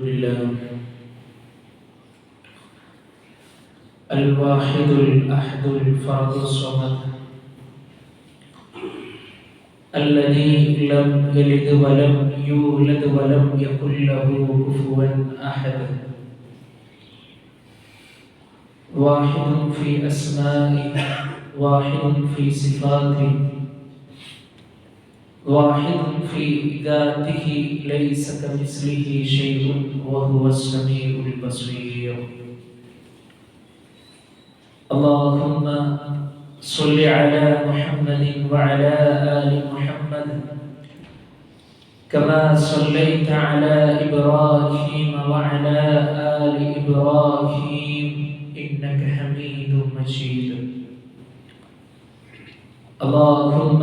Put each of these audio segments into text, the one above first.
لله. الواحد الأحد الفرد الصمد. الذي لم يلد ولم يولد ولم يكن له كفوا أحد. واحد في أسمائه واحد في صفاته. واحد في ذاته ليس كمثله شيء وهو السميع البصير. اللهم صل على محمد وعلى آل محمد كما صليت على إبراهيم وعلى آل إبراهيم إنك حميد مجيد. اللهم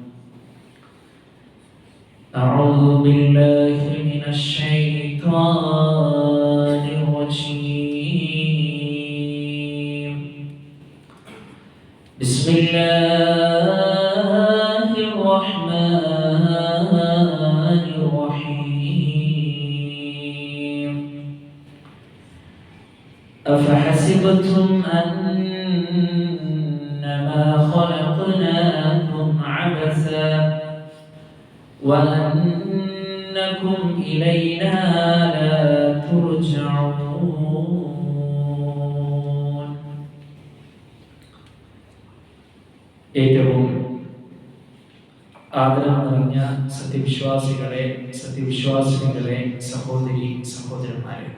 أعوذ بالله من الشيطان الرجيم. بسم الله الرحمن الرحيم. أفحسبتم أنما وأنكم إلينا لا ترجعون ഏറ്റവും ആദരം നിറഞ്ഞ സത്യവിശ്വാസികളെ സത്യവിശ്വാസികളെ സഹോദരി സഹോദരന്മാരെ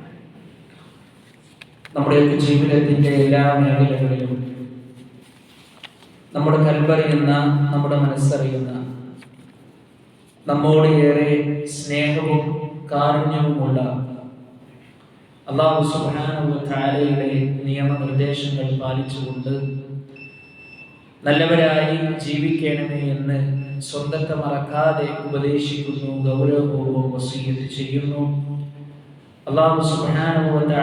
നമ്മുടെയൊക്കെ ജീവിതത്തിന്റെ എല്ലാ മേഖലകളിലും നമ്മുടെ കൽപ്പറിയുന്ന നമ്മുടെ മനസ്സറിയുന്ന നമ്മോട് ഏറെ സ്നേഹവും കാരുണ്യവുമുള്ള അള്ളാഹു സുബാനുയുടെ നിയമനിർദ്ദേശങ്ങൾ പാലിച്ചുകൊണ്ട് നല്ലവരായി ജീവിക്കണമേ എന്ന് സ്വന്തത്തെ മറക്കാതെ ഉപദേശിക്കുന്നു ഗൗരവപൂർവം വസീയത്ത് ചെയ്യുന്നു. അള്ളാഹു സുബാനുവല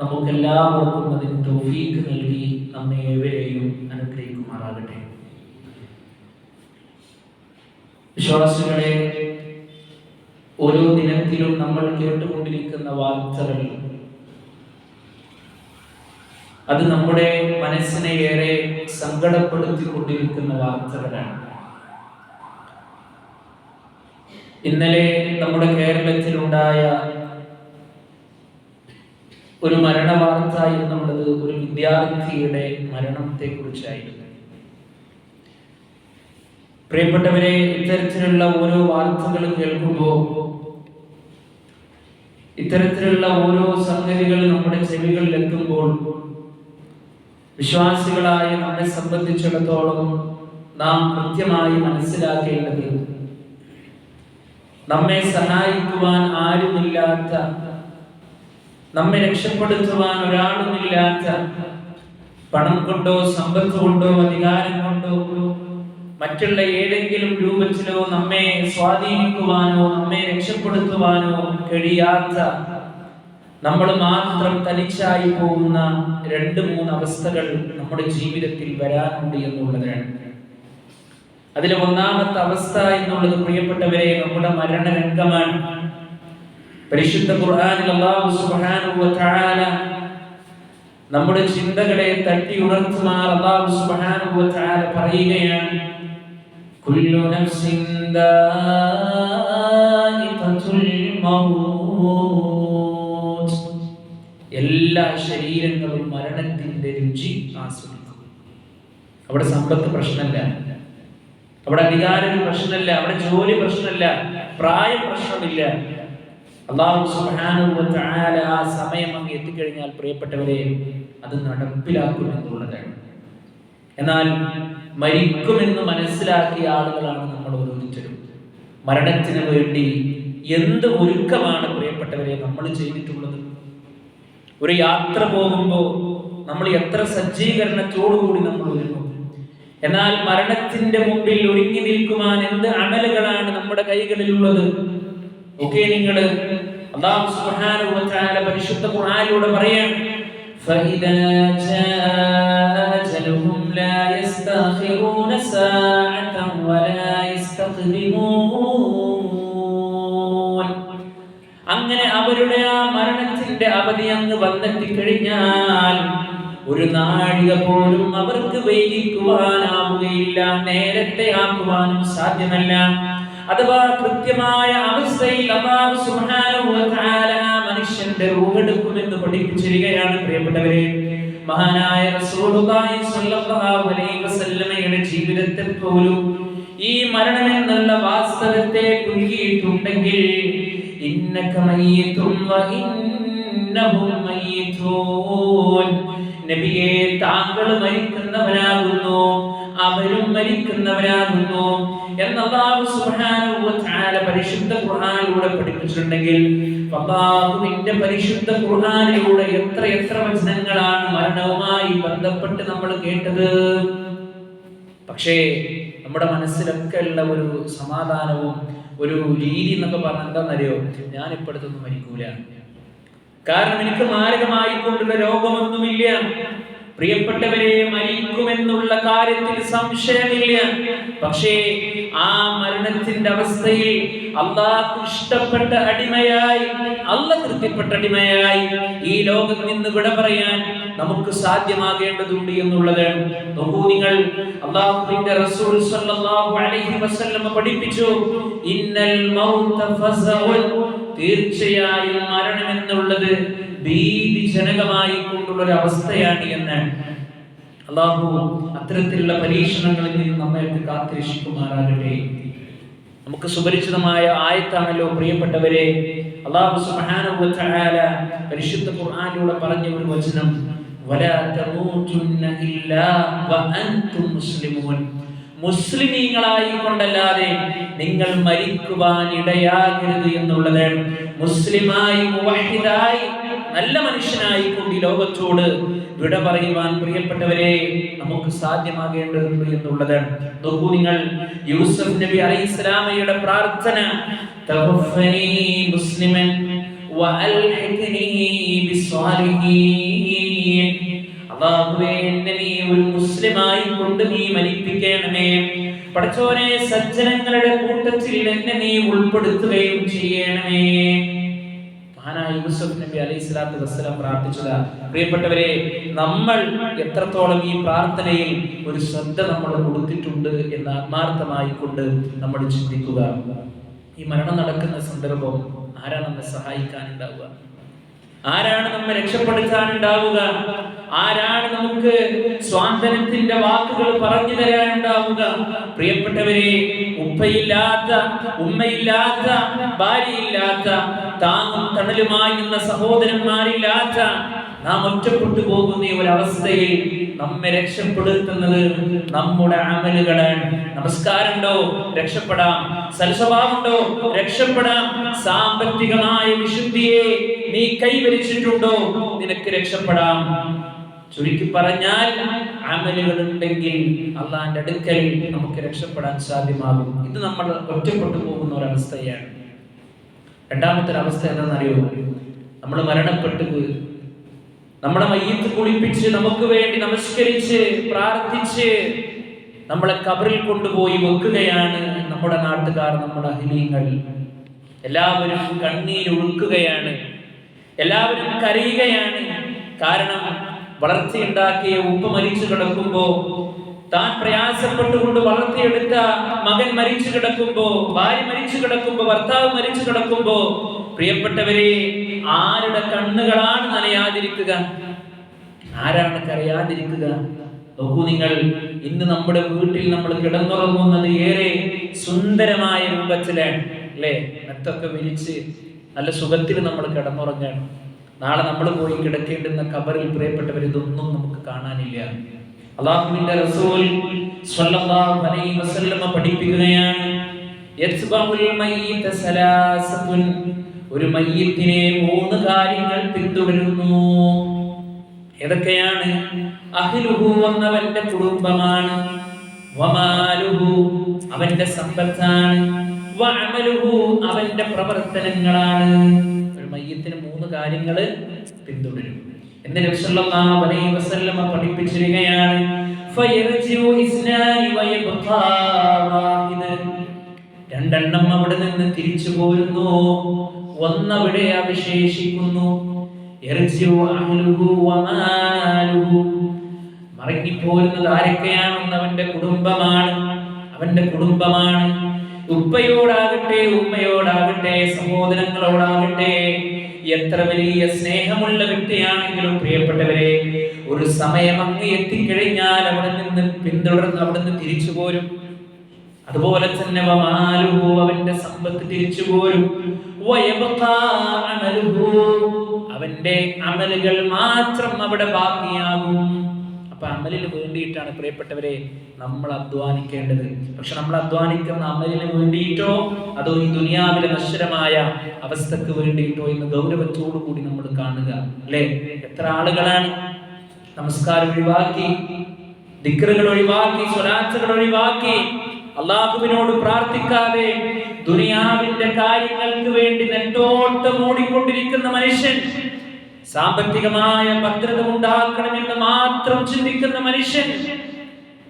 നമുക്കെല്ലാവർക്കും അതിന് തൗഫീഖ് നൽകി നമ്മെ ഏവരെയും അനുഗ്രഹിക്കുമാറാകട്ടെ. വിശ്വാസികളെ ഓരോ ദിനത്തിലും നമ്മൾ കേട്ടുകൊണ്ടിരിക്കുന്ന വാർത്തകൾ അത് നമ്മുടെ മനസ്സിനെ ഏറെ സങ്കടപ്പെടുത്തിക്കൊണ്ടിരിക്കുന്ന വാർത്തകളാണ് ഇന്നലെ നമ്മുടെ കേരളത്തിലുണ്ടായ ഒരു മരണ വാർത്ത എന്നുള്ളത് ഒരു വിദ്യാർത്ഥിയുടെ മരണത്തെ കുറിച്ചായിരുന്നു പ്രിയപ്പെട്ടവരെ ഇത്തരത്തിലുള്ള ഓരോ വാർത്തകൾ കേൾക്കുമ്പോൾ ഇത്തരത്തിലുള്ള ഓരോ സംഗതികൾ നമ്മുടെ ചെവികളിൽ എത്തുമ്പോൾ വിശ്വാസികളായ നമ്മെ സംബന്ധിച്ചിടത്തോളം നാം കൃത്യമായി മനസ്സിലാക്കേണ്ടത് നമ്മെ സഹായിക്കുവാൻ ആരുമില്ലാത്ത നമ്മെ രക്ഷപ്പെടുത്തുവാൻ ഒരാളുമില്ലാത്ത പണം കൊണ്ടോ സമ്പത്ത് കൊണ്ടോ അധികാരം കൊണ്ടോ മറ്റുള്ള ഏതെങ്കിലും രൂപത്തിലോ നമ്മെ സ്വാധീനിക്കുവാനോ നമ്മെ രക്ഷപ്പെടുത്തുവാനോ കഴിയാത്ത നമ്മൾ മാത്രം തനിച്ചായി പോകുന്ന രണ്ട് മൂന്ന് അവസ്ഥകൾ നമ്മുടെ ജീവിതത്തിൽ വരാനുണ്ട് എന്നുള്ളതാണ്. അതിലെ ഒന്നാമത്തെ അവസ്ഥ എന്നുള്ളത് പ്രിയപ്പെട്ടവരെ നമ്മുടെ മരണരംഗമാണ്. പരിശുദ്ധ ഖുർആനിൽ അല്ലാഹു സുബ്ഹാനഹു വ തആല നമ്മുടെ ചിന്തകളെ തട്ടി ഉണർത്തുമാർ അല്ലാഹു സുബ്ഹാനഹു വ തആല പറയുകയാണ് കുല്ലു نفس ദായിഖത്തുൽ മൗത്ത് എല്ലാ ശരീരങ്ങളും മരണത്തിന്റെ രുചി ആസ്വദിക്കും. അവിടെ സമ്പത്ത് പ്രശ്നമല്ല. അവിടെ അധികാരം പ്രശ്നമല്ല. അവിടെ ജോലി പ്രശ്നമല്ല. പ്രായം പ്രശ്നമില്ല. അള്ളാഹു ആ സമയം അങ്ങ് എത്തിക്കഴിഞ്ഞാൽ പ്രിയപ്പെട്ടവരെ അത് നടപ്പിലാക്കുമെന്നുള്ളതാണ് എന്നാൽ മരിക്കുമെന്ന് മനസ്സിലാക്കിയ ആളുകളാണ് നമ്മൾ ഓരോരുത്തരും മരണത്തിന് വേണ്ടി എന്ത് ഒരുക്കമാണ് പ്രിയപ്പെട്ടവരെ നമ്മൾ ചെയ്തിട്ടുള്ളത്? ഒരു യാത്ര പോകുമ്പോൾ നമ്മൾ എത്ര സജ്ജീകരണത്തോടുകൂടി നമ്മൾ ഒരുങ്ങും? എന്നാൽ മരണത്തിന്റെ മുമ്പിൽ ഒരുങ്ങി നിൽക്കുവാൻ എന്ത് അമലുകളാണ് നമ്മുടെ കൈകളിലുള്ളത്? ഒക്കെ നിങ്ങൾ അള്ളാഹു സുബ്ഹാനഹു വ തആല പരിശുദ്ധ ഖുർആനിലൂടെ പറയാൻ فإذا جاء أجلهم لا يستأخرون ساعة ولا يستقدمون അങ്ങനെ അവരുടെ ആ മരണത്തിന്റെ അവധി അങ്ങ് വന്നെത്തിക്കഴിഞ്ഞാൽ ഒരു നാഴിക പോലും അവർക്ക് വൈകിക്കുവാനാവുകയില്ല നേരത്തെ ആക്കുവാനും സാധ്യമല്ല അഥവാ കൃത്യമായ അവസ്ഥയിൽ അല്ലാഹു സുബ്ഹാനഹു വ തആല മനുഷ്യന്റെ റൂഹെടുക്കുമെന്ന് പഠിപ്പിച്ചിരിക്കുകയാണ് പ്രിയപ്പെട്ടവരെ. മഹാനായ റസൂലുള്ളാഹി സ്വല്ലല്ലാഹു അലൈഹി വസല്ലമയുടെ ജീവിതത്തെ പോലും ഈ മരണം എന്നുള്ള വാസ്തവത്തെ കുലുക്കിയിട്ടുണ്ടെങ്കിൽ ഇന്നക മയ്യിതും വ ഇന്നഹും മയ്യിതൂൻ. നബിയെ താങ്കൾ മരിക്കുന്നവരാകുന്നു അവരും മരിക്കുന്നവരാകുന്നു എന്ന് അല്ലാഹു സുബ്ഹാനഹു വ തആല പരിശുദ്ധ ഖുർആനിലൂടെ പഠിപ്പിച്ചിട്ടുണ്ടെങ്കിൽ അല്ലാഹുവിന്റെ പരിശുദ്ധ ഖുർആനിലൂടെ എത്ര എത്ര വചനങ്ങളാണ് മരണവുമായി ബന്ധപ്പെട്ട് നമ്മൾ കേട്ടത്. പക്ഷേ നമ്മുടെ മനസ്സിലൊക്കെ ഉള്ള ഒരു സമാധാനവും ഒരു രീതി എന്നൊക്കെ പറഞ്ഞാൽ എന്താണെന്നറിയോ? ഞാൻ ഇപ്പോഴത്തൊന്നും മരിക്കൂല. കാരണം എനിക്ക് മാരകമായിക്കൊണ്ടുള്ള രോഗമൊന്നുമില്ല. പ്രിയപ്പെട്ടവരെ മരിക്കുമെന്നുള്ള കാര്യത്തിൽ സംശയമില്ല. പക്ഷേ ആ മരണത്തിന്റെ അവസ്ഥയിൽ അള്ളാഹ് ഇഷ്ടപ്പെട്ട അടിമയായി അല്ല തൃപ്തിപ്പെട്ട അടിമയായി ഈ ലോകത്ത് നിന്ന് വിട പറയാൻ നമുക്ക് സാധ്യമാകേണ്ടതുണ്ട് എന്നുള്ളത് നോക്കൂ നിങ്ങൾ. അള്ളാഹുവിന്റെ റസൂൽ സല്ലല്ലാഹു അലൈഹി വസല്ലം പഠിപ്പിച്ചു ഇന്നൽ മൗത ഫസഉൻ തീർച്ചയായും മരണം എന്നുള്ളത് ഭീതിജനകമായി കൊണ്ടുള്ള ഒരു അവസ്ഥയാണ് എന്ന് അള്ളാഹു അത്തരത്തിലുള്ള പരീക്ഷണങ്ങളിൽ നിന്ന് നമ്മെ കാത്തിരക്ഷിക്കുമാറാകട്ടെ. നമുക്ക് സുപരിചിതമായ ആയത്താണല്ലോ പ്രിയപ്പെട്ടവരെ. അള്ളാഹു സുബ്ഹാനഹു തആല പരിശുദ്ധ ഖുർആനിലൂടെ പറഞ്ഞ ഒരു വചനം വലാ തമൂതുന്ന ഇല്ലാ വഅൻതും മുസ്ലിമൂൻ. മുസ്ലിമീങ്ങളായി കൊണ്ടല്ലാതെ നിങ്ങൾ മരിക്കുവാൻ ഇടയാകരുത് എന്നുള്ളത് മുസ്ലിമായി മുവഹിദായി നല്ല മനുഷ്യനായി കൊണ്ട് ഈ ലോകത്തോട് വിട പറയുവാൻ പ്രിയപ്പെട്ടവരെ നമുക്ക് സാധ്യമാകേണ്ടതുണ്ട് എന്നുള്ളത്. നോക്കൂ നിങ്ങൾ യൂസഫ് നബി അലൈഹിസ്സലാമയുടെ പ്രാർത്ഥന. തവഫനി മുസ്ലിമൻ ഒരു മുസ്ലിമായി കൊണ്ട് നീ പടച്ചോനെ സജ്ജനങ്ങളുടെ കൂട്ടത്തിൽ എന്നെ നീ ഉൾപ്പെടുത്തുകയും ചെയ്യണമേ. മഹാനായ യൂസഫ് നബി അലൈഹി സ്വലാത്തു വസ്സലാം പ്രാർത്ഥിച്ചത്. പ്രിയപ്പെട്ടവരെ നമ്മൾ എത്രത്തോളം ഈ പ്രാർത്ഥനയിൽ ഒരു ശ്രദ്ധ നമ്മൾ കൊടുത്തിട്ടുണ്ട് എന്ന് ആത്മാർത്ഥമായി കൊണ്ട് നമ്മൾ ചിന്തിക്കുക. ഈ മരണം നടക്കുന്ന സന്ദർഭം ആരാണ് നമ്മെ സഹായിക്കാനുണ്ടാവുക? ആരാണ് നമ്മെ രക്ഷപ്പെടുത്താനുണ്ടാവുക? ആരാണ് നമുക്ക് സ്വാതന്ത്ര്യത്തിന്റെ വാക്കുകൾ പറഞ്ഞു തരാനുണ്ടാവുക? പ്രിയപ്പെട്ടവരെ ഉപ്പയില്ലാത്ത ഉമ്മയില്ലാത്ത ഭാര്യയില്ലാത്ത താങ്ങും തണലുമായി നിന്ന സഹോദരന്മാരില്ലാത്ത നാം ഒറ്റപ്പെട്ടു പോകുന്ന ഈ ഒരു അവസ്ഥയിൽ നമ്മെ രക്ഷപ്പെടുത്തുന്നത് നമ്മുടെ അമലുകളാണ്. നമസ്കാരമുണ്ടോ? രക്ഷപ്പെടാം. സൽസ്വഭാവമുണ്ടോ? രക്ഷപ്പെടാം. സാമ്പത്തികമായ വിശുദ്ധിയെ നീ കൈവരിച്ചിട്ടുണ്ടോ? നിനക്ക് രക്ഷപ്പെടാം. ചുരുക്കി പറഞ്ഞാൽ അമലുകൾ ഉണ്ടെങ്കിൽ അള്ളാന്റെ അടുക്കൽ നമുക്ക് രക്ഷപ്പെടാൻ സാധ്യമാകും. ഇത് നമ്മൾ ഒറ്റപ്പെട്ടു പോകുന്ന ഒരവസ്ഥയാണ്. രണ്ടാമത്തെ ഒരു അവസ്ഥ എന്താണെന്നറിയോ? നമ്മൾ മരണപ്പെട്ടു നമ്മളെ മയ്യത്ത് കുളിപ്പിച്ച് നമുക്ക് വേണ്ടി നമസ്കരിച്ച് പ്രാർത്ഥിച്ച് നമ്മളെ കബറിൽ കൊണ്ടുപോയി വെക്കുകയാണ് നമ്മുടെ നാട്ടുകാർ നമ്മുടെ അഹിലീങ്ങൾ. എല്ലാവരും കണ്ണീരൊഴുക്കുകയാണ് എല്ലാവരും കരയുകയാണ്. കാരണം വളർച്ചയുണ്ടാക്കിയ ഉപ്പ് മരിച്ചു കിടക്കുമ്പോ താൻ പ്രയാസപ്പെട്ടുകൊണ്ട് വളർത്തിയെടുത്ത മകൻ മരിച്ചു കിടക്കുമ്പോ ഭാര്യ മരിച്ചു കിടക്കുമ്പോ ഭർത്താവ് മരിച്ചു കിടക്കുമ്പോ പ്രിയപ്പെട്ടവരെ ആരുടെ കണ്ണുകളാണ് നനയാതിരിക്കുക? ആരാണ് കരയാതിരിക്കുക? നോക്കൂ നിങ്ങൾ ഇന്ന് നമ്മുടെ വീട്ടിൽ നമ്മൾ കിടന്നുറങ്ങുന്നത് ഏറെ സുന്ദരമായ രൂപത്തിലാണ് അല്ലേ? മെത്തൊക്കെ വിരിച്ച് നല്ല സുഖത്തിൽ നമ്മൾ കിടന്നുറങ്ങണം. നാളെ നമ്മൾ പോയി കിടക്കേണ്ടുന്ന കബറിൽ പ്രിയപ്പെട്ടവർ ഇതൊന്നും നമുക്ക് കാണാനില്ല. അള്ളാഹുവിന്റെ റസൂൽ സ്വല്ലല്ലാഹു അലൈഹി വസല്ലമ പഠിപ്പിക്കുകയാണ് സലാസത്തുൻ ഒരു മയ്യത്തിനെ മൂന്ന് കാര്യങ്ങൾ പിന്തുടരുന്നു. ഏതൊക്കെയാണ്? അഹിലുഹു എന്നവന്റെ കുടുംബമാണ്. വമാലുഹു അവന്റെ സമ്പത്താണ്. വഅമലുഹു അവന്റെ പ്രവർത്തനങ്ങളാണ്. ഒരു മയ്യത്തിന് മൂന്ന് കാര്യങ്ങൾ പിന്തുടരും. എന്ന് നബി സല്ലല്ലാഹു അലൈഹി വസല്ലമ പഠിപ്പിച്ചിരിക്കുകയാണ് ഫയർജിഉ ഇസ്നാനി വയബ്ഖാ വാഹിദ്. രണ്ടെണ്ണം അവിടെ നിന്ന് തിരിച്ചു പോരുന്നു. ഒന്നവിടെ അവശേഷിക്കുന്നു. മറങ്ങിപ്പോരുന്നത് ആരൊക്കെയാണെന്ന് അവന്റെ കുടുംബമാണ്. അവന്റെ കുടുംബമാണ്. ഉപ്പയോടാകട്ടെ ഉമ്മയോടാകട്ടെ സഹോദരങ്ങളോടാകട്ടെ എത്ര വലിയ സ്നേഹമുള്ള വ്യക്തിയാണെങ്കിലും പ്രിയപ്പെട്ടവരെ ഒരു സമയം അങ്ങ് എത്തിക്കഴിഞ്ഞാൽ അവിടെ നിന്ന് പിന്തുടർന്ന് അവിടെ നിന്ന് തിരിച്ചു പോരും അതുപോലെ തന്നെ അവന്റെ സമ്പത്ത് തിരിച്ചു പോരും. അവന്റെ അമലുകൾ മാത്രം അവിടെ ബാക്കിയാകും. അപ്പൊ അമലിന് വേണ്ടിയിട്ടാണ് പ്രിയപ്പെട്ടവരെ നമ്മൾ അധ്വാനിക്കേണ്ടത്. പക്ഷെ നമ്മൾ അധ്വാനിക്കുന്ന അമലിന് വേണ്ടിയിട്ടോ അതോ ഈ ദുനിയാവിലെ നശ്വരമായ അവസ്ഥക്ക് വേണ്ടിയിട്ടോ എന്ന് ഗൗരവത്തോടു കൂടി നമ്മൾ കാണുക അല്ലെ? എത്ര ആളുകളാണ് നമസ്കാരം ഒഴിവാക്കി ദിക്കറുകൾ ഒഴിവാക്കി സ്വലാത്തുകൾ ഒഴിവാക്കി അള്ളാഹുവിനോട് പ്രാർത്ഥിക്കാതെ ദുനിയാവിന്റെ കാര്യങ്ങൾക്ക് വേണ്ടി നെട്ടോട്ടം ഓടിക്കൊണ്ടിരിക്കുന്ന മനുഷ്യൻ സാമ്പത്തികമായ ഭദ്രത ഉണ്ടാക്കണമെന്ന് മാത്രം ചിന്തിക്കുന്ന മനുഷ്യൻ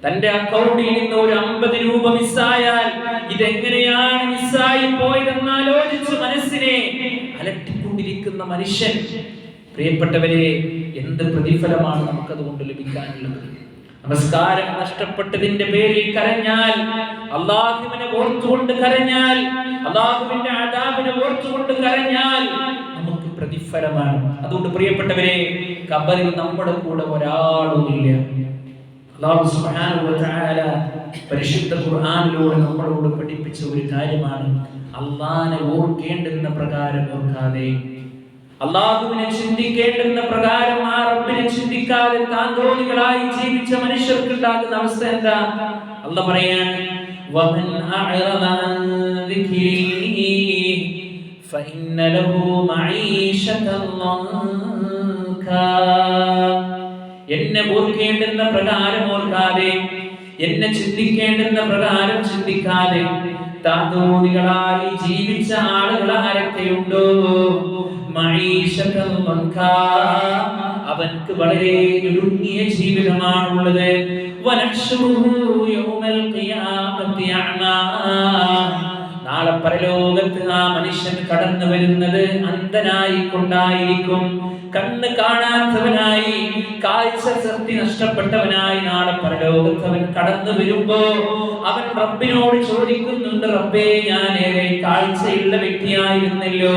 തന്റെ അക്കൗണ്ടിൽ നിന്ന് ഒരു അമ്പത് രൂപ മിസ്സായാൽ ഇതെങ്ങനെയാണ് മിസ്സായി പോയതെന്ന് ആലോചിച്ച് മനസ്സിനെ അലട്ടിക്കൊണ്ടിരിക്കുന്ന മനുഷ്യൻ. പ്രിയപ്പെട്ടവരെ എന്ത് പ്രതിഫലമാണ് നമുക്കതുകൊണ്ട് ലഭിക്കാനുള്ളത്? നമസ്കാരം നഷ്ടപ്പെട്ടതിന്റെ പേരിൽ കരഞ്ഞാൽ അള്ളാഹുവിനെ ഓർത്തുകൊണ്ട് കരഞ്ഞാൽ അള്ളാഹുവിന്റെ ആദാബിനെ ഓർത്തുകൊണ്ട് കരഞ്ഞാൽ നമുക്ക് പ്രതിഫലമാണ്. അതുകൊണ്ട് പ്രിയപ്പെട്ടവരെ കബറിൽ നമ്മുടെ കൂടെ ഒരാളുമില്ല. അള്ളാഹു പരിശുദ്ധ ഖുർആനിലൂടെ നമ്മളോട് പഠിപ്പിച്ച ഒരു കാര്യമാണ്. അള്ളാനെ ഓർക്കേണ്ടുന്ന പ്രകാരം ഓർക്കാതെ അള്ളാഹുവിനെ ചിന്തിക്കേണ്ടുന്ന പ്രകാരം ആ റബ്ബിനെ ചിന്തിക്കാതെ താന്ത്രോണികളായി ജീവിച്ച മനുഷ്യർക്ക് ഉണ്ടാകുന്ന അവസ്ഥ എന്താ? അല്ല പറയാൻ എന്നെ ഓർക്കേണ്ടുന്ന പ്രകാരം ഓർക്കാതെ എന്നെ ചിന്തിക്കേണ്ടുന്ന പ്രകാരം ചിന്തിക്കാതെ താന്തോണികളായി ജീവിച്ച ആളുകൾ ആരൊക്കെയുണ്ടോ? അവൻക്ക് വളരെ ഇടുങ്ങിയ ജീവിതമാണുള്ളത്. നാളെ പരലോകത്ത് ആ മനുഷ്യൻ കടന്നു വരുന്നത് അന്ധനായി കൊണ്ടായിരിക്കും കണ്ണ് കാണാത്തവനായി കാഴ്ച ശക്തി നഷ്ടപ്പെട്ടവനായി നാളെ പരലോകത്ത് അവൻ കടന്നു വരുമ്പോ അവൻ റബ്ബിനോട് ചോദിക്കുന്നുണ്ട് റബ്ബേ ഞാൻ ഏറെ കാഴ്ചയുള്ള വ്യക്തിയായിരുന്നല്ലോ.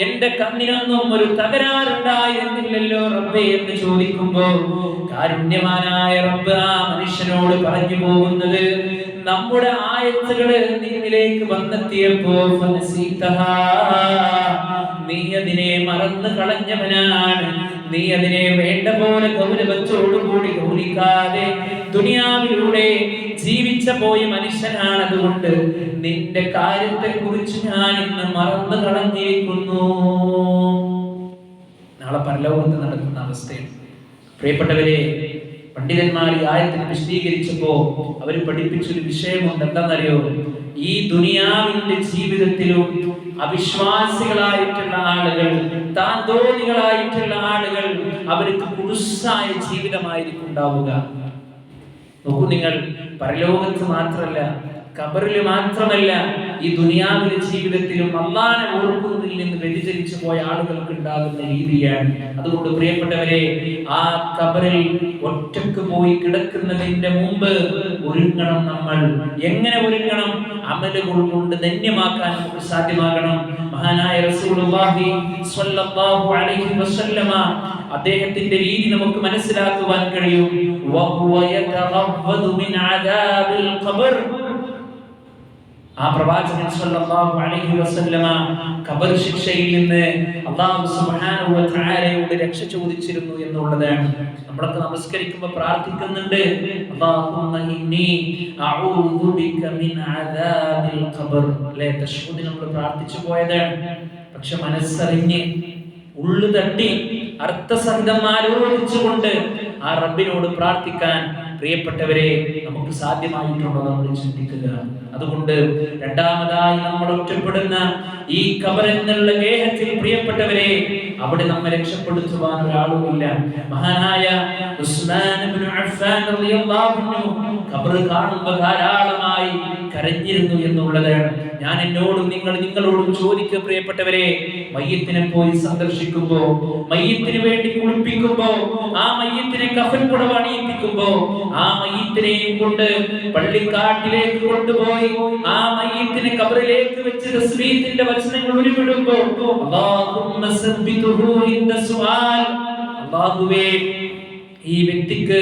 എന്റെ കണ്ണിനൊന്നും ഒരു തകരാറുണ്ടായിരുന്നില്ലല്ലോ റബ്ബേ എന്ന് ചോദിക്കുമ്പോ കാരുണ്യവാനായ റബ്ബ് ആ മനുഷ്യനോട് പറഞ്ഞു പോകുന്നത് നമ്മുടെ ആയത്തുകൾ നിന്നിലേക്ക് വന്നെത്തിയപ്പോ. നീ അതിനെ മറന്നു കളഞ്ഞവനാണ് നീ അതിനെ വേണ്ട പോലെ ഗൗരവത്തോടുകൂടി ഗൗരിക്കാതെ ദുനിയാവിലൂടെ ജീവിച്ച പോയ മനുഷ്യനാണ് അതുകൊണ്ട് നിന്റെ കാര്യത്തെ കുറിച്ച് ഞാൻ ഇന്ന് മറന്നു കളഞ്ഞിരിക്കുന്നു. നാളെ പരലോകത്ത് നടക്കുന്ന അവസ്ഥയാണ് പ്രിയപ്പെട്ടവരെ പണ്ഡിതന്മാർ ഈ ആയത്തിനെ വിശദീകരിച്ചപ്പോ അവർ പഠിപ്പിച്ചൊരു വിഷയമുണ്ട് എന്താണെന്നറിയോ ഈ ദുനിയാവിന്റെ ജീവിതത്തിലും അവിശ്വാസികളായിട്ടുള്ള ആളുകൾ താന്തോലികളായിട്ടുള്ള ആളുകൾ അവർക്ക് കുടുസായ ജീവിതമായിരിക്കും ഉണ്ടാവുക നോക്കൂ നിങ്ങൾ പരലോകത്ത് മാത്രമല്ല കബറിൽ മാത്രമല്ല ഈ ദുനിയാവിലെ ജീവിതത്തിലും അള്ളാനെ ഓർക്കുന്നതിൽ നിന്ന് വ്യതിചരിച്ചു പോയ ആളുകൾക്ക് ഉണ്ടാകുന്ന രീതിയാണ്. അതുകൊണ്ട് പ്രിയപ്പെട്ടവരെ ആ കബറിൽ ഒറ്റയ്ക്ക് പോയി കിടക്കുന്നതിന്റെ മുമ്പ് ഒരുങ്ങണം നമ്മൾ. എങ്ങനെ ഒരുങ്ങണം? അമലുകൾ കൊണ്ട് ധന്യമാക്കാൻ നമുക്ക് സാധ്യമാകണം. മഹാനായ റസൂലുള്ളാഹി സ്വല്ലല്ലാഹു അലൈഹി വസല്ലമ അദ്ദേഹത്തിന്റെ രീതി നമുക്ക് മനസ്സിലാക്കുവാൻ കഴിയും. വഹുവ മിൻ അദാബിൽ ഖബർ. ആ പ്രവാചകൻ സല്ലല്ലാഹു അലൈഹി വസല്ലമ ഖബർ ശിക്ഷയിൽ നിന്ന് അല്ലാഹു സുബ്ഹാനഹു വ തആലയോട് രക്ഷ ചോദിച്ചിരുന്നു എന്നുള്ളതാണ് നമ്മളൊക്കെ നമസ്കരിക്കുമ്പോൾ പ്രാർത്ഥിക്കുന്നുണ്ട്. അല്ലാഹുമ്മ ഇന്നി അഊദു ബിക മിൻ അദാബിൽ ഖബർ. അല്ലേ? തശ്ഹൂദ് നമ്മൾ പ്രാർത്ഥിച്ചു പോയത്. പക്ഷെ മനസ്സറിഞ്ഞ് ഉള്ളു തട്ടി അർത്ഥസഹിതം ആലോചിച്ചുകൊണ്ട് ആ റബ്ബിനോട് പ്രാർത്ഥിക്കാൻ പ്രിയപ്പെട്ടവരെ നമുക്ക് സാധ്യമായിട്ടുണ്ടോ നമ്മൾ ചിന്തിക്കുക. അതുകൊണ്ട് രണ്ടാമതായി നമ്മൾ ഒറ്റപ്പെടുന്ന ഈ കബർ എന്നുള്ള ഗേഹത്തിൽ പ്രിയപ്പെട്ടവരെ അവിടെ നമ്മെ രക്ഷപ്പെടുത്തുവാൻ ഒരാളുമില്ല. മഹാനായ ഉസ്മാൻ ഇബ്നു അഫ്ഫാൻ റളിയല്ലാഹു അൻഹു കാണുമ്പോൾ ധാരാളമായി കരഞ്ഞിരുന്നു എന്നുള്ളതാണ് ഞാൻ എന്നോടും നിങ്ങൾ നിങ്ങളോടും ചോദിക്കുക പ്രിയപ്പെട്ടവരെ മയ്യത്തിനെ പോയി സന്ദർശിക്കുമ്പോ മയ്യത്തിന് വേണ്ടി കുളിപ്പിക്കുമ്പോ ആ മയ്യത്തിനെ കഫൻ കുടവ് അണിയിപ്പിക്കുമ്പോ ആ മയ്യത്തിനെയും കൊണ്ട് പള്ളിക്കാട്ടിലേക്ക് കൊണ്ടുപോയി ആ മയ്യത്തിനെ കബറിലേക്ക് വെച്ച് വചനങ്ങൾ ഉരുവിടുമ്പോ അല്ലാഹുമ്മ അല്ലാഹുവേ ഈ വ്യക്തിക്ക്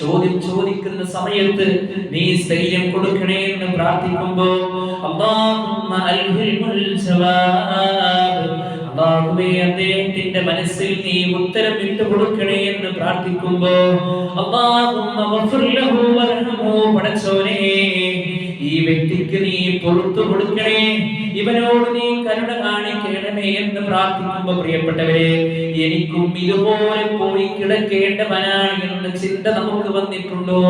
ചോദ്യം ചോദിക്കുന്ന സമയത്ത് നീ സ്ഥൈര്യം കൊടുക്കണേ എന്ന് പ്രാർത്ഥിക്കുമ്പോ അല്ലാഹുമ്മ അൽഹിമുൽ ജവാബ്. അല്ലാഹുവേ അദ്ദേഹത്തിന്റെ മനസ്സിൽ നീ ഉത്തരം ഇട്ട് കൊടുക്കണേ എന്ന് പ്രാർത്ഥിക്കുമ്പോ പടച്ചോനേ ഈ വ്യക്തിക്ക് നീ പൊറത്തു കൊടുക്കണേ. ഇവനോട് നീ കരുണ കാണിക്കണമേ എന്ന് പ്രാർത്ഥിക്കുമ്പോ പ്രിയപ്പെട്ടവരെ എനിക്കും ഇതുപോലെ പോയി കിടക്കേണ്ടവനാണ് എന്ന ചിന്ത നമുക്ക് വന്നിട്ടുണ്ടോ?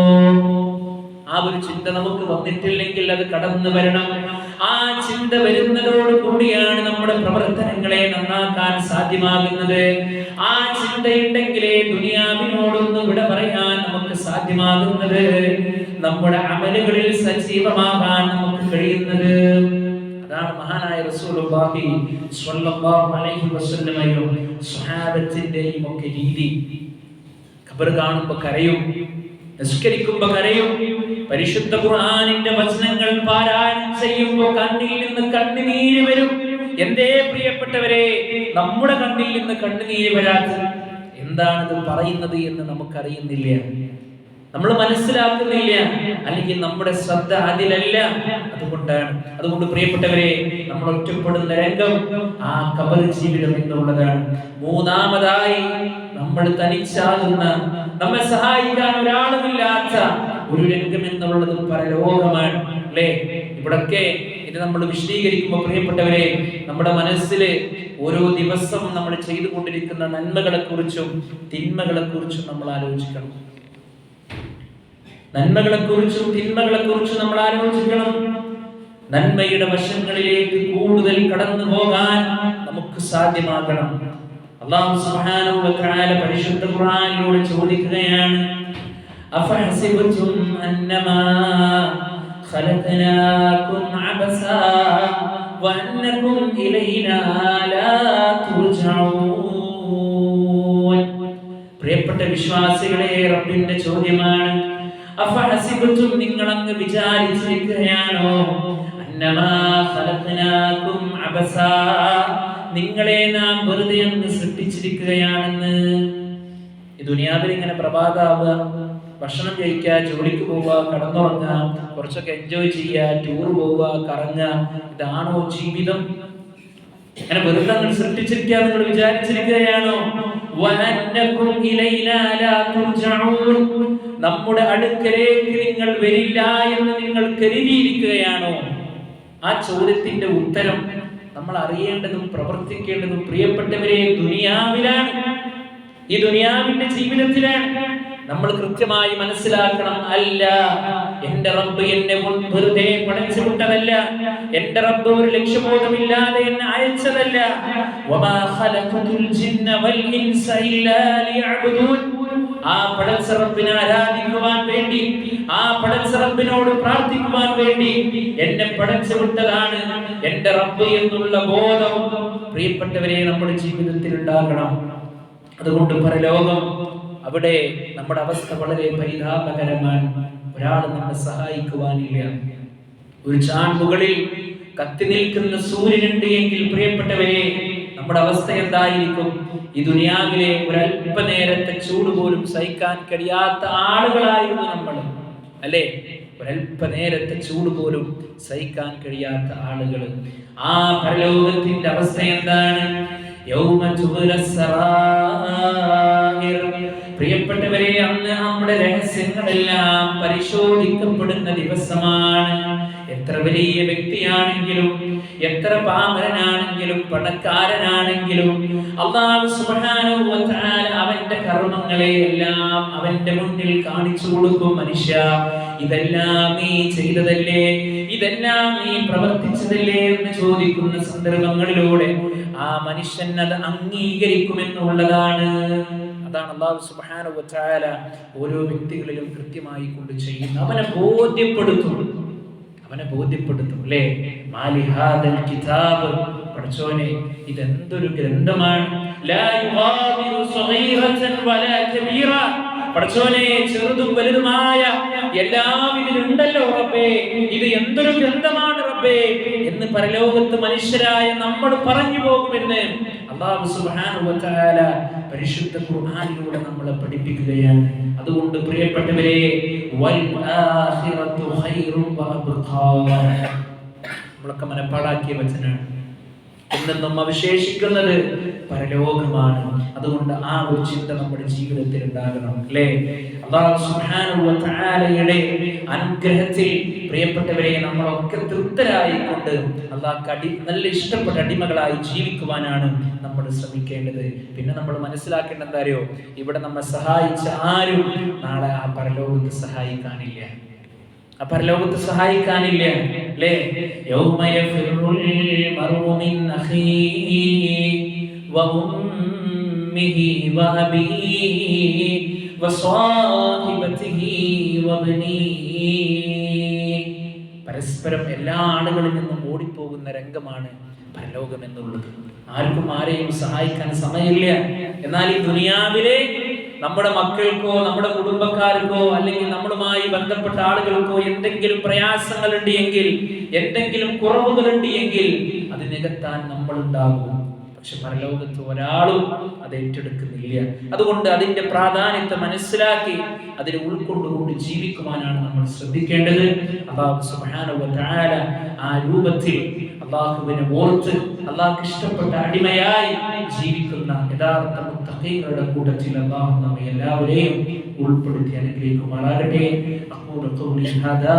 ആ ഒരു ചിന്ത നമുക്ക് വന്നിട്ടില്ലെങ്കിൽ അത് കടന്നു വരണം. ആ ചിന്ത വരുന്നതോട് കൂടിയാണ് നമ്മുടെ പ്രവർത്തനങ്ങളെ നന്നാക്കാൻ സാധ്യമാകുന്നത്. ആ ചിന്തയുണ്ടെങ്കിലേ ദുനിയാവിനോടൊന്ന് വിട പറയാൻ നമുക്ക് സാധ്യമാകുന്നത്. നമ്മുടെ അമലുകളിൽ സജീവമാകാൻ നമുക്ക് കഴിയുന്നത്. അതാണ് മഹാനായ റസൂലുള്ളാഹി സ്വല്ലല്ലാഹു അലൈഹി വസല്ലമയും സ്വഹാബത്തിന്റെയും ഒക്കെ രീതി. ഖബർ കാണുമ്പോൾ കരയും. നിസ്കരിക്കുമ്പോ കരയും. പരിശുദ്ധ ഖുർആാനിന്റെ വചനങ്ങൾ പാരായണം ചെയ്യുമ്പോൾ കണ്ണിൽ നിന്ന് കണ്ണുനീര് വരും. എന്തേ പ്രിയപ്പെട്ടവരെ നമ്മുടെ കണ്ണിൽ നിന്ന് കണ്ണുനീര് വരാത്തത്? എന്താണിത് പറയുന്നത് എന്ന് നമുക്കറിയുന്നില്ല. നമ്മൾ മനസ്സിലാക്കുന്നില്ല. അല്ലെങ്കിൽ നമ്മുടെ ശ്രദ്ധ അതിലല്ല. അതുകൊണ്ടാണ് അതുകൊണ്ട് പ്രിയപ്പെട്ടവരെ നമ്മൾ ഒറ്റപ്പെടുന്ന രംഗം ആ കബൽ ജീവിതം എന്നുള്ളതാണ്. മൂന്നാമതായി നമ്മൾ തനിച്ചാകുന്ന നമ്മെ സഹായിക്കാൻ ഒരാളുമില്ലാത്ത ഒരു രംഗം എന്നുള്ളത് പരലോകമാണ്. അല്ലേ? ഇവിടൊക്കെ ഇത് നമ്മൾ വിശദീകരിക്കുമ്പോൾ പ്രിയപ്പെട്ടവരെ നമ്മുടെ മനസ്സിൽ ഓരോ ദിവസവും നമ്മൾ ചെയ്തുകൊണ്ടിരിക്കുന്ന നന്മകളെക്കുറിച്ചും തിന്മകളെക്കുറിച്ചും തിന്മകളെ കുറിച്ചും നമ്മൾ ആലോചിക്കണം. നന്മകളെ കുറിച്ചും തിന്മകളെ കുറിച്ചും നമ്മൾ ആലോചിക്കണം. നന്മയുടെ വശങ്ങളിലേക്ക് കൂടുതൽ കടന്നു പോകാൻ നമുക്ക് സാധ്യമാക്കണം സുബ്ഹാനഹു പരിശുദ്ധ ഖുർആനിലൂടെ ചോദിക്കുകയാണ് അന്നമാ ഖലഖനാകും ഇലൈനാ പ്രിയപ്പെട്ട വിശ്വാസികളെ റബ്ബിന്റെ ചോദ്യമാണ് അഫഹസിബതും നിങ്ങൾ അങ്ങ് വിചാരിച്ചിരിക്കുകയാണോ നിങ്ങളെ നാം വെറുതെ അങ്ങ് സൃഷ്ടിച്ചിരിക്കുകയാണെന്ന്. ഈ ദുനിയാവിൽ ഇങ്ങനെ പ്രഭാതാവുക ഭക്ഷണം കഴിക്കുക ജോലിക്ക് പോവുക കടന്നുറങ്ങുക കുറച്ചൊക്കെ എൻജോയ് ചെയ്യുക ടൂർ പോവുക കറങ്ങുക ഇതാണോ ജീവിതം? അങ്ങനെ വെറുതെ നിങ്ങൾ സൃഷ്ടിച്ചിരിക്കുക നിങ്ങൾ വിചാരിച്ചിരിക്കുകയാണോ? നമ്മുടെ അടുക്കലേക്ക് നിങ്ങൾ വരില്ല എന്ന് നിങ്ങൾ കരുതിയിരിക്കുകയാണോ? ആ ചോദ്യത്തിന്റെ ഉത്തരം നമ്മൾ അറിയേണ്ടതും പ്രവർത്തിക്കേണ്ടതും പ്രിയപ്പെട്ടവരെ ദുനിയാവിലാണ്. ഈ ദുനിയാവിന്റെ ജീവിതത്തിലാണ്. നമ്മൾ കൃത്യമായി മനസ്സിലാക്കണം. അല്ല എന്റെ റബ്ബ് എന്നെ വെറുതെ പടച്ചു വിട്ടതല്ല. എന്റെ റബ്ബ് ഒരു ലക്ഷ്യബോധമില്ലാതെ എന്നെ അയച്ചതല്ല. ആ പടച്ച റബ്ബിനെ ആരാധിക്കുവാൻ വേണ്ടി ആ പടച്ച റബ്ബിനോട് പ്രാർത്ഥിക്കുവാൻ വേണ്ടി എന്നെ പടച്ചു വിട്ടതാണ്. എന്റെ റബ്ബ് എന്നുള്ള ബോധം പ്രിയപ്പെട്ടവരെ നമ്മുടെ ജീവിതത്തിൽ ഉണ്ടാകണം. അതുകൊണ്ട് പരലോകം അവിടെ നമ്മുടെ അവസ്ഥ വളരെ പരിതാപകരമാണ്. ഒരാൾ നമ്മളെ സഹായിക്കുവാനില്ല. ഒരു ചാൻ മുകളിൽ കത്തി നിൽക്കുന്ന സൂര്യനുണ്ട് എങ്കിൽ പ്രിയപ്പെട്ടവരെ നമ്മുടെ അവസ്ഥ എന്തായിരിക്കും? ഈ ദുനിയാവിലെ ഒരല്പനേരത്തെ ചൂട് പോലും സഹിക്കാൻ കഴിയാത്ത ആളുകളായിരുന്നു നമ്മൾ. അല്ലേ? ഒരല്പനേരത്തെ ചൂട് പോലും സഹിക്കാൻ കഴിയാത്ത ആളുകൾ. ആ പരലോകത്തിന്റെ അവസ്ഥ എന്താണ്? യൗമ പ്രിയപ്പെട്ടവരെ അന്ന് നമ്മുടെ രഹസ്യങ്ങളെല്ലാം പരിശോധിക്കപ്പെടുന്ന ദിവസമാണ്. എത്ര വലിയ വ്യക്തിയാണെങ്കിലും എത്ര പാമരനാണെങ്കിലും പണക്കാരനാണെങ്കിലും അള്ളാഹു സുബ്ഹാനഹു വ തആല അവന്റെ കർമ്മങ്ങളെ എല്ലാം അവന്റെ മുന്നിൽ കാണിച്ചു കൊടുക്കും മനുഷ്യ. ഇതെല്ലാം നീ ചെയ്തതല്ലേ? ഇതെല്ലാം നീ പ്രവർത്തിച്ചതല്ലേ എന്ന് ചോദിക്കുന്ന സന്ദർഭങ്ങളിലൂടെ ആ മനുഷ്യൻ അത് അംഗീകരിക്കുമെന്നുള്ളതാണ്. അതാണ് അള്ളാഹു സുബ്ഹാനഹു വ ഓരോ വ്യക്തികളിലും കൃത്യമായി കൊണ്ട് ചെയ്യുന്നു. അവനെ ബോധ്യപ്പെടുത്തും അവനെ ബോധ്യപ്പെടുത്തും അല്ലേ? കിതാബ്. പഠിച്ചോനെ ഇതെന്തൊരു ഗ്രന്ഥമാണ്? ലാ യുഹാദിറു സഗീറതൻ വലാ കബീറ. പഠിച്ചോനെ ചെറുതും വലുതുമായ എല്ലാം ഇതിലുണ്ടല്ലോ റബ്ബേ. ഇത് എന്തൊരു ഗ്രന്ഥമാണ് റബ്ബേ? എന്ന് പരലോകത്ത് മനുഷ്യരായ നമ്മൾ പറഞ്ഞു പോകുമെന്ന് അള്ളാഹു സുബ്ഹാനഹു വ തആല പരിശുദ്ധ ഖുർആനിലൂടെ നമ്മളെ പഠിപ്പിക്കുകയാണ്. അതുകൊണ്ട് പ്രിയപ്പെട്ടവരെ വൽ ആഖിറത്തു ഖൈറും അബ്ഖാ നമ്മളൊക്കെ മനപ്പാടാക്കിയ വചനാണ്. എന്നെന്നും അവശേഷിക്കുന്നത് പരലോകമാണ്. അതുകൊണ്ട് ആ ഒരു ചിന്ത നമ്മുടെ ജീവിതത്തിൽ ഉണ്ടാകണം അല്ലേ? അള്ളാഹുയുടെ അനുഗ്രഹത്തിൽ പ്രിയപ്പെട്ടവരെ നമ്മളൊക്കെ തൃപ്തരായിക്കൊണ്ട് അള്ളാഹ് അടി നല്ല ഇഷ്ടപ്പെട്ട അടിമകളായി ജീവിക്കുവാനാണ് നമ്മൾ ശ്രമിക്കേണ്ടത്. പിന്നെ നമ്മൾ മനസ്സിലാക്കേണ്ട എന്താ അറിയോ? ഇവിടെ നമ്മെ സഹായിച്ച ആരും നാളെ ആ പരലോകത്ത് സഹായിക്കാനില്ല. പരലോകത്ത് സഹായിക്കാനില്ല? പരസ്പരം എല്ലാ ആളുകളിൽ നിന്നും ഓടിപ്പോകുന്ന രംഗമാണ് പരലോകം എന്നുള്ളത് ആർക്കും ആരെയും സഹായിക്കാൻ സമയമില്ല. എന്നാൽ ഈ ദുനിയാവിലെ നമ്മുടെ മക്കൾക്കോ നമ്മുടെ കുടുംബക്കാർക്കോ അല്ലെങ്കിൽ നമ്മളുമായി ബന്ധപ്പെട്ട ആളുകൾക്കോ എന്തെങ്കിലും പ്രയാസങ്ങളുണ്ട് എങ്കിൽ എന്തെങ്കിലും കുറവുകളുണ്ട് എങ്കിൽ അത് നികത്താൻ നമ്മൾ ഉണ്ടാകും പക്ഷെ പരലോകത്ത് ഒരാളും അത് ഏറ്റെടുക്കുന്നില്ല. അതുകൊണ്ട് അതിന്റെ പ്രാധാന്യത്തെ മനസ്സിലാക്കി അതിനെ ഉൾക്കൊണ്ടുകൊണ്ട് ജീവിക്കുവാനാണ് നമ്മൾ ശ്രദ്ധിക്കേണ്ടത്. അള്ളാഹു സുബ്ഹാനഹു വ ആ രൂപത്തിൽ അള്ളാഹുവിനെ ഓർത്ത് അള്ളാഹ് ഇഷ്ടപ്പെട്ട അടിമയായി ജീവിക്കുന്ന യഥാർത്ഥ മുത്തഹീകളുടെ കൂട്ടത്തിൽ അള്ളാഹു നമ്മെ എല്ലാവരെയും ഉൾപ്പെടുത്തി അനുഗ്രഹിക്കുമാറാകട്ടെ അഖൂലു ഖൗലി ഹാദാ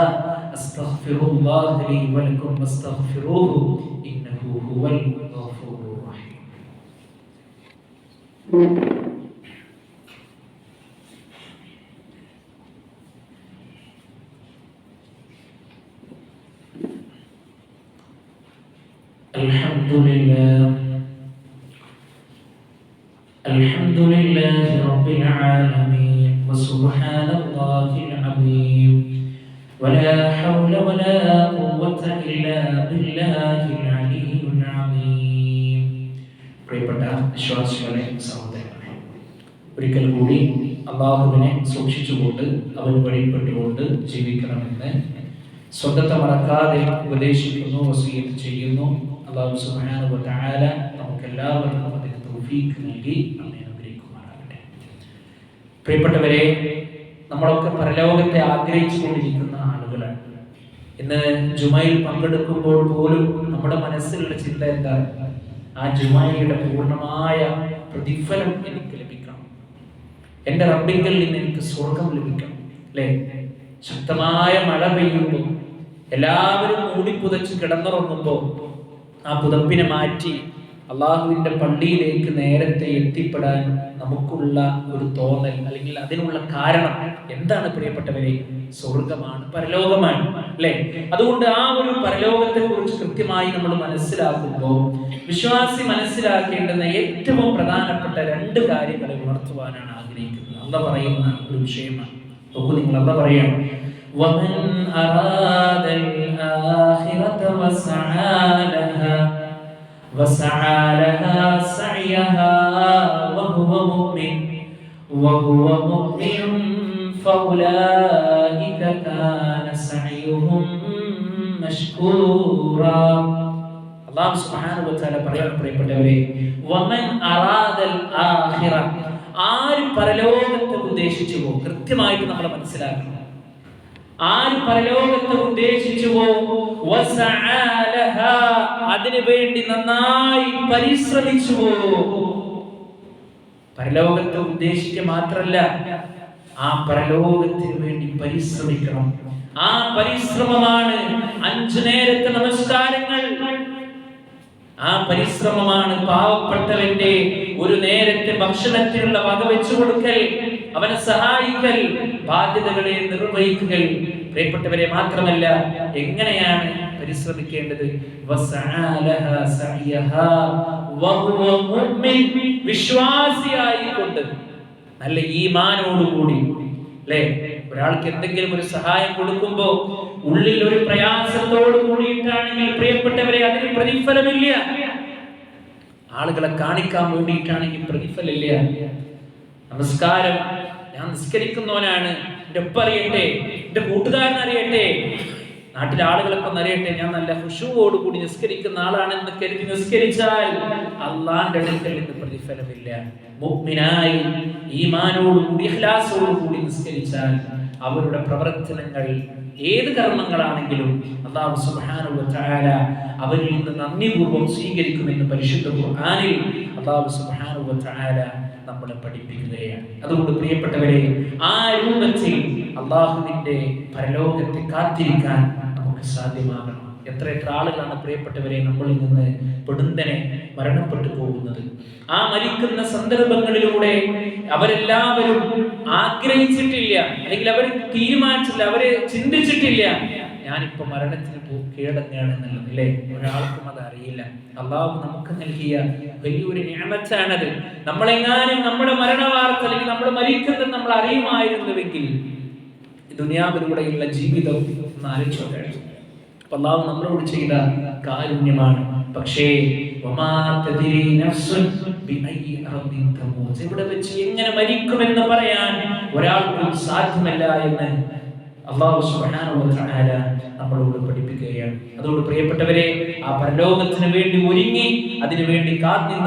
അസ്തഗ്ഫിറുല്ലാഹ ലി ഇന്നഹു വസ്തഗ്ഫിറൂഹു الحمد لله. الحمد لله رب العالمين وسبحان الله العظيم. ولا حول ولا قوة إلا بالله العلي പ്രിയപ്പെട്ട വിശ്വാസികളെ സഹോദരങ്ങളെ ഒരിക്കൽ കൂടി അള്ളാഹുവിനെ സൂക്ഷിച്ചുകൊണ്ട് അവൻ വഴിപ്പെട്ടുകൊണ്ട് ജീവിക്കണമെന്ന് സ്വന്തത്തെ മറക്കാതെ ഉപദേശിക്കുന്നു വസീത് ചെയ്യുന്നു. അള്ളാഹു സുബ്ഹാനഹു വ തആല നമുക്ക് എല്ലാവർക്കും അതിന് തൗഫീഖ് നൽകി നമ്മെ അനുഗ്രഹിക്കുമാറാകട്ടെ. പ്രിയപ്പെട്ടവരെ നമ്മളൊക്കെ പരലോകത്തെ ആഗ്രഹിച്ചു കൊണ്ടിരിക്കുന്ന ആളുകളാണ്. ഇന്ന് ജുമയിൽ പങ്കെടുക്കുമ്പോൾ പോലും നമ്മുടെ മനസ്സിലുള്ള ചിന്ത എന്താണ്? ആ ജുമായയുടെ പൂർണമായ പ്രതിഫലം എനിക്ക് ലഭിക്കണം. എന്റെ റബ്ബിങ്കൽ നിന്ന് എനിക്ക് സ്വർഗം ലഭിക്കണം അല്ലേ? ശക്തമായ മഴ പെയ്യുമ്പോൾ എല്ലാവരും മൂടിപ്പുതച്ച് കിടന്നുറങ്ങുമ്പോൾ ആ പുതപ്പിനെ മാറ്റി അള്ളാഹുവിന്റെ പള്ളിയിലേക്ക് നേരത്തെ എത്തിപ്പെടാൻ നമുക്കുള്ള ഒരു തോന്നൽ അല്ലെങ്കിൽ അതിനുള്ള കാരണം എന്താണ് പ്രിയപ്പെട്ടവരെ? സ്വർഗമാണ് പരലോകമാണ് അല്ലേ അതുകൊണ്ട് ആ ഒരു പരലോകത്തെ കുറിച്ച് കൃത്യമായി നമ്മൾ മനസ്സിലാക്കുമ്പോൾ വിശ്വാസി മനസ്സിലാക്കേണ്ടുന്ന ഏറ്റവും പ്രധാനപ്പെട്ട രണ്ട് കാര്യങ്ങളെ ഉണർത്തുവാനാണ് ആഗ്രഹിക്കുന്നത് അല്ല പറയുന്ന ഒരു വിഷയമാണ് നോക്കൂ നിങ്ങൾ അല്ല പറയാം ومن أراد الآخرة وسعى لها وسعى لها سعيها وهو مؤمن وهو مؤمن فأولئك كان سعيهم مشكورا അള്ളാഹു സുബ്ഹാനഹു വ തആല പറയാൻ പ്രിയപ്പെട്ടവരെ വമൻ അറാദൽ ആഖിറ ആര് പരലോകത്തെ ഉദ്ദേശിച്ചുവോ കൃത്യമായിട്ട് നമ്മൾ മനസ്സിലാക്കണം ആര് പരലോകത്തെ ഉദ്ദേശിച്ചുവോ വസഅലഹ അതിനു വേണ്ടി നന്നായി പരിശ്രമിച്ചുവോ പരലോകത്തെ ഉദ്ദേശിക്കുക മാത്രല്ല ആ പരലോകത്തിന് വേണ്ടി പരിശ്രമിക്കണം. ആ പരിശ്രമമാണ് അഞ്ചു നേരത്തെ നമസ്കാരങ്ങൾ. ആ പരിശ്രമമാണ് പാവപ്പെട്ടവന്റെ ഒരു നേരത്തെ ഭക്ഷണത്തിനുള്ള വക വെച്ചു കൊടുക്കൽ അവനെ സഹായിക്കൽ ബാധ്യതകളെ നിർവഹിക്കുക പ്രിയപ്പെട്ടവരെ മാത്രമല്ല എങ്ങനെയാണ് പരിശ്രമിക്കേണ്ടത്? വിശ്വാസിയായിക്കൊണ്ട്. നല്ല ഈമാനോടുകൂടി അല്ലേ? ഒരാൾക്ക് എന്തെങ്കിലും ഒരു സഹായം കൊടുക്കുമ്പോൾ ഉള്ളിൽ ഒരു പ്രയാസത്തോട് കൂടിയിട്ടാണെങ്കിൽ പ്രിയപ്പെട്ടവരെ അതിന് പ്രതിഫലമില്ല. ആളുകളെ കാണിക്കാൻ വേണ്ടിയിട്ടാണെങ്കിൽ പ്രതിഫലമില്ല. നമസ്കാരം. ഞാൻ നിസ്കരിക്കുന്നവനാണ്. എന്റെ ഒപ്പം അറിയട്ടെ. എന്റെ കൂട്ടുകാരൻ അറിയട്ടെ. നാട്ടിലെ ആളുകളൊക്കെ അറിയട്ടെ. ഞാൻ നല്ല ഹുഷുവോട് കൂടി നിസ്കരിക്കുന്ന ആളാണെന്ന് കരുതി നിസ്കരിച്ചാൽ അള്ളാന്റെ അടുക്കൽ നിന്ന് പ്രതിഫലമില്ല. മുഅ്മിനായി ഈമാനോടുകൂടി കൂടി നിസ്കരിച്ചാൽ അവരുടെ പ്രവർത്തനങ്ങൾ ഏത് കർമ്മങ്ങളാണെങ്കിലും അള്ളാഹു സുബ്ഹാനഹു വതആല തആല അവരിൽ നിന്ന് നന്ദിപൂർവം സ്വീകരിക്കുമെന്ന് പരിശുദ്ധ ഖുർആനിൽ അള്ളാഹു സുബ്ഹാനഹു വതആല നമ്മളെ പഠിപ്പിക്കുകയാണ്. അതുകൊണ്ട് പ്രിയപ്പെട്ടവരെ ആ രൂപത്തിൽ അള്ളാഹുവിന്റെ പരലോകത്തെ കാത്തിരിക്കാൻ നമുക്ക് സാധ്യമാകണം. എത്ര എത്ര ആളുകളാണ് പ്രിയപ്പെട്ടവരെ നമ്മളിൽ നിന്ന് പെടുന്തനെ മരണപ്പെട്ടു പോകുന്നത്. ആ മരിക്കുന്ന സന്ദർഭങ്ങളിലൂടെ അവരെല്ലാവരും ആഗ്രഹിച്ചിട്ടില്ല അല്ലെങ്കിൽ അവർ തീരുമാനിച്ചില്ല അവരെ ചിന്തിച്ചിട്ടില്ല. ഞാനിപ്പോ മരണത്തിന് കീഴടങ്ങുകയാണെന്നുള്ളത് അല്ലേ ഒരാൾക്കും അത് അറിയില്ല. അള്ളാഹു നമുക്ക് നൽകിയ വലിയൊരു ഞാമച്ചാണത് നമ്മളെങ്ങാനും നമ്മുടെ മരണവാർത്ത അല്ലെങ്കിൽ നമ്മൾ മരിക്കുന്നത് നമ്മൾ അറിയുമായിരുന്നുവെങ്കിൽ ദുനിയാവിലൂടെയുള്ള ജീവിതം ഒന്ന് ആലോചിച്ചു അള്ളാഹു നമ്മളോട് ചെയ്ത കാരുണ്യമാണ്. പക്ഷേ ഇവിടെ വെച്ച് എങ്ങനെ മരിക്കുമെന്ന് പറയാൻ ഒരാൾക്കും സാധ്യമല്ല എന്ന് അള്ളാഹു തആല നമ്മളോട് പഠിപ്പിക്കുകയാണ്. അതുകൊണ്ട് പ്രിയപ്പെട്ടവരെ ആ പരലോകത്തിന് വേണ്ടി ഒരുങ്ങി അതിനു വേണ്ടി കാത്തിന്ന്